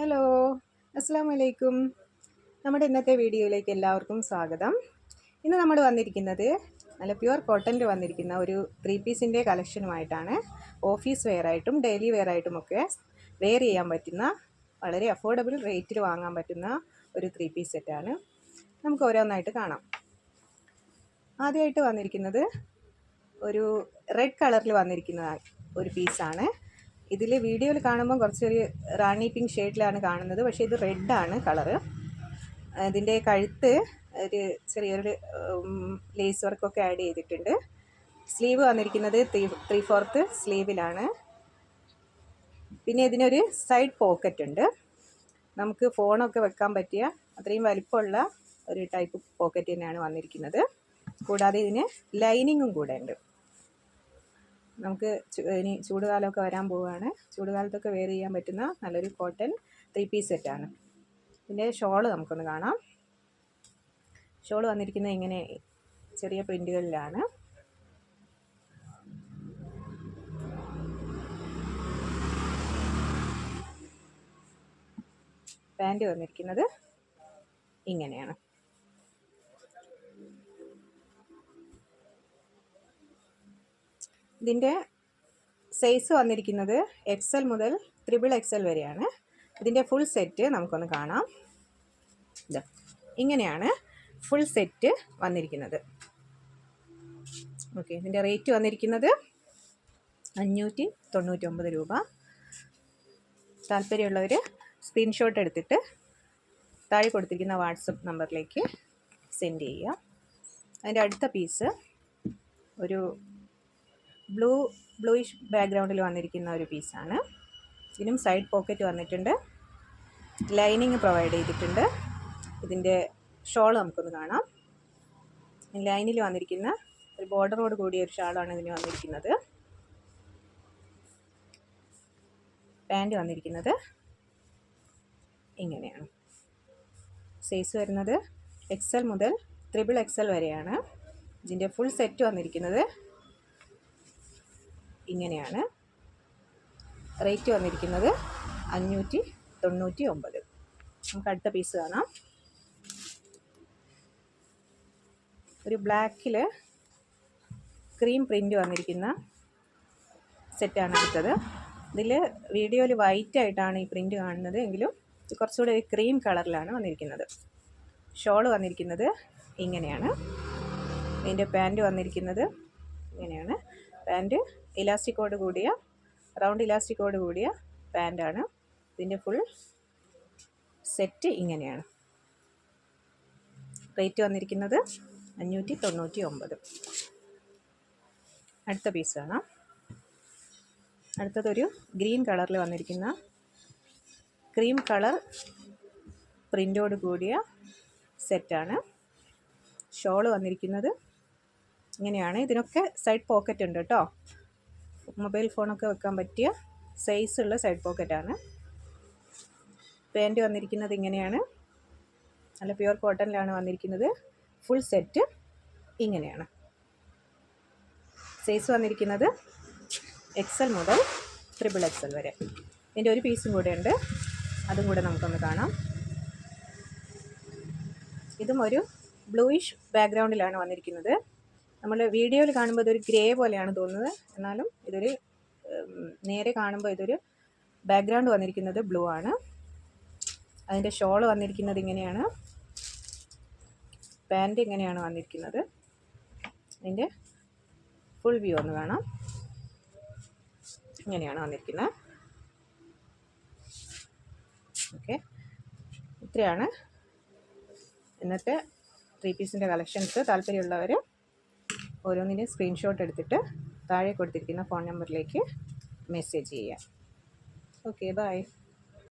Hello അസ്സാം വലൈക്കും നമ്മുടെ ഇന്നത്തെ വീഡിയോയിലേക്ക് എല്ലാവർക്കും സ്വാഗതം. ഇന്ന് നമ്മൾ വന്നിരിക്കുന്നത് നല്ല പ്യുവർ കോട്ടണിൽ വന്നിരിക്കുന്ന ഒരു ത്രീ പീസിന്റെ കളക്ഷനുമായിട്ടാണ് ഓഫീസ് വെയർ ആയിട്ടും ഡെയിലി ഒക്കെ വെയർ ചെയ്യാൻ പറ്റുന്ന വളരെ അഫോർഡബിൾ റേറ്റിൽ വാങ്ങാൻ പറ്റുന്ന ഒരു ത്രീ പീസ് സെറ്റാണ് നമുക്ക് ഓരോന്നായിട്ട് കാണാം. ആദ്യമായിട്ട് വന്നിരിക്കുന്നത് ഒരു റെഡ് കളറിൽ വന്നിരിക്കുന്ന ഒരു പീസാണ് ഇതിൽ വീഡിയോയിൽ കാണുമ്പോൾ കുറച്ചൊരു റാണി പിങ്ക് ഷെയ്ഡിലാണ് കാണുന്നത്. പക്ഷേ ഇത് റെഡാണ് കളറ്. ഇതിന്റെ കഴുത്ത് ഒരു ചെറിയൊരു ലേസ് വർക്കൊക്കെ ആഡ് ചെയ്തിട്ടുണ്ട്. സ്ലീവ് വന്നിരിക്കുന്നത് ത്രീ ത്രീ ഫോർത്ത് സ്ലീവിലാണ്. പിന്നെ ഇതിനൊരു സൈഡ് പോക്കറ്റ് ഉണ്ട്. നമുക്ക് ഫോണൊക്കെ വെക്കാൻ പറ്റിയ അത്രയും വലിപ്പമുള്ള ഒരു ടൈപ്പ് പോക്കറ്റ് തന്നെയാണ് വന്നിരിക്കുന്നത്. കൂടാതെ ഇതിന് ലൈനിങ്ങും കൂടെ ഉണ്ട്. നമുക്ക് ഇനി ചൂടുകാലമൊക്കെ വരാൻ പോവുകയാണ്. ചൂടുകാലത്തൊക്കെ വെയർ ചെയ്യാൻ പറ്റുന്ന നല്ലൊരു കോട്ടൺ ത്രീ പീസ് സെറ്റാണ് പിന്നെ ഷോൾ നമുക്കൊന്ന് കാണാം. ഷോൾ വന്നിരിക്കുന്നത് ഇങ്ങനെ ചെറിയ പ്രിന്റുകളിലാണ് പാന്റ് വന്നിരിക്കുന്നത് ഇങ്ങനെയാണ്. ഇതിന്റെ സൈസ് വന്നിരിക്കുന്നത് എക്സൽ മുതൽ ത്രിബിൾ എക്സൽ വരെയാണ്. ഇതിന്റെ ഫുൾ സെറ്റ് നമുക്കൊന്ന് കാണാം. ഇങ്ങനെയാണ് ഫുൾ സെറ്റ് വന്നിരിക്കുന്നത്. ഓക്കെ ഇതിന്റെ റേറ്റ് വന്നിരിക്കുന്നത് അഞ്ഞൂറ്റി തൊണ്ണൂറ്റൊമ്പത് രൂപ. താല്പര്യമുള്ളവർ സ്ക്രീൻഷോട്ട് എടുത്തിട്ട് താഴെ കൊടുത്തിരിക്കുന്ന വാട്സപ്പ് നമ്പറിലേക്ക് സെൻഡ് ചെയ്യുക. അതിന്റെ അടുത്ത പീസ് ഒരു ബ്ലൂ ബ്ലൂയിഷ് ബാക്ക്ഗ്രൗണ്ടിൽ വന്നിരിക്കുന്ന ഒരു പീസാണ് ഇതിനും സൈഡ് പോക്കറ്റ് വന്നിട്ടുണ്ട്. ലൈനിങ് പ്രൊവൈഡ് ചെയ്തിട്ടുണ്ട്. ഇതിന്റെ ഷോൾ നമുക്കൊന്ന് കാണാം. ലൈനിൽ വന്നിരിക്കുന്ന ഒരു ബോർഡറോട് കൂടിയ ഒരു ഷാളാണ് ഇതിന് വന്നിരിക്കുന്നത്. പാന്റ് വന്നിരിക്കുന്നത്. ഇങ്ങനെയാണ്. സൈസ് വരുന്നത് എക്സൽ മുതൽ ത്രിബിൾ എക്സൽ വരെയാണ്. ഇതിന്റെ ഫുൾ സെറ്റ് വന്നിരിക്കുന്നത്. ഇങ്ങനെയാണ്. റേറ്റ് വന്നിരിക്കുന്നത് അഞ്ഞൂറ്റി തൊണ്ണൂറ്റി ഒമ്പത് നമുക്ക് അടുത്ത പീസ് കാണാം. ഒരു ബ്ലാക്കിൽ ക്രീം പ്രിന്റ് വന്നിരിക്കുന്ന സെറ്റാണ് അടുത്തത് ഇതിൽ വീഡിയോയിൽ വൈറ്റ് ആയിട്ടാണ് ഈ പ്രിന്റ് കാണുന്നത്. എങ്കിലും കുറച്ചുകൂടെ ഒരു ക്രീം കളറിലാണ് വന്നിരിക്കുന്നത്. ഷോൾ വന്നിരിക്കുന്നത് ഇങ്ങനെയാണ്. ഇതിന്റെ പാന്റ് വന്നിരിക്കുന്നത് ഇങ്ങനെയാണ്. പാന്റ് ഇലാസ്റ്റിക്കോട് കൂടിയ റൗണ്ട് ഇലാസ്റ്റിക്കോട് കൂടിയ പാന്റാണ്. ഇതിന്റെ ഫുൾ സെറ്റ് ഇങ്ങനെയാണ്. റേറ്റ് വന്നിരിക്കുന്നത് അഞ്ഞൂറ്റി തൊണ്ണൂറ്റി ഒമ്പത് അടുത്ത പീസ് കാണാം അടുത്തതൊരു ഗ്രീൻ കളറിൽ വന്നിരിക്കുന്ന ക്രീം കളർ പ്രിന്റോട് കൂടിയ സെറ്റാണ് ഷോൾ വന്നിരിക്കുന്നത് ഇങ്ങനെയാണ്. ഇതിനൊക്കെ സൈഡ് പോക്കറ്റ് ഉണ്ട് കേട്ടോ മൊബൈൽ ഫോണൊക്കെ വെക്കാൻ പറ്റിയ സൈസുള്ള സൈഡ് പോക്കറ്റാണ് പാന്റ് വന്നിരിക്കുന്നത് ഇങ്ങനെയാണ്. നല്ല പ്യുവർ കോട്ടണിലാണ് വന്നിരിക്കുന്നത്. ഫുൾ സെറ്റ് ഇങ്ങനെയാണ്. സൈസ് വന്നിരിക്കുന്നത് എക്സൽ മുതൽ ട്രിപ്പിൾ എക്സൽ വരെ. ഇതിന്റെ ഒരു പീസും കൂടെ ഉണ്ട്. അതും കൂടെ നമുക്കൊന്ന് കാണാം. ഇതും ഒരു ബ്ലൂയിഷ് ബാക്ക്ഗ്രൗണ്ടിലാണ് വന്നിരിക്കുന്നത്. നമ്മൾ വീഡിയോയിൽ കാണുമ്പോൾ ഇതൊരു ഗ്രേ പോലെയാണ് തോന്നുന്നത്. എന്നാലും ഇതൊരു നേരെ കാണുമ്പോൾ ഇതൊരു ബാക്ക്ഗ്രൗണ്ട് വന്നിരിക്കുന്നത് ബ്ലൂ ആണ്. അതിന്റെ ഷോൾ വന്നിരിക്കുന്നത് ഇങ്ങനെയാണ്. പാന്റ് ഇങ്ങനെയാണ് വന്നിരിക്കുന്നത്. അതിന്റെ ഫുൾ വ്യൂ ഒന്ന് കാണാം. ഇങ്ങനെയാണ് വന്നിരിക്കുന്നത്. ഓക്കെ ഇത്രയാണ്. ഇന്നത്തെ ത്രീ പീസിന്റെ കളക്ഷൻസ് താല്പര്യമുള്ളവർ ഓരോന്നിന്റെ സ്ക്രീൻഷോട്ട് എടുത്തിട്ട് താഴെ കൊടുത്തിരിക്കുന്ന ഫോൺ നമ്പറിലേക്ക് മെസ്സേജ് ചെയ്യാം. Okay bye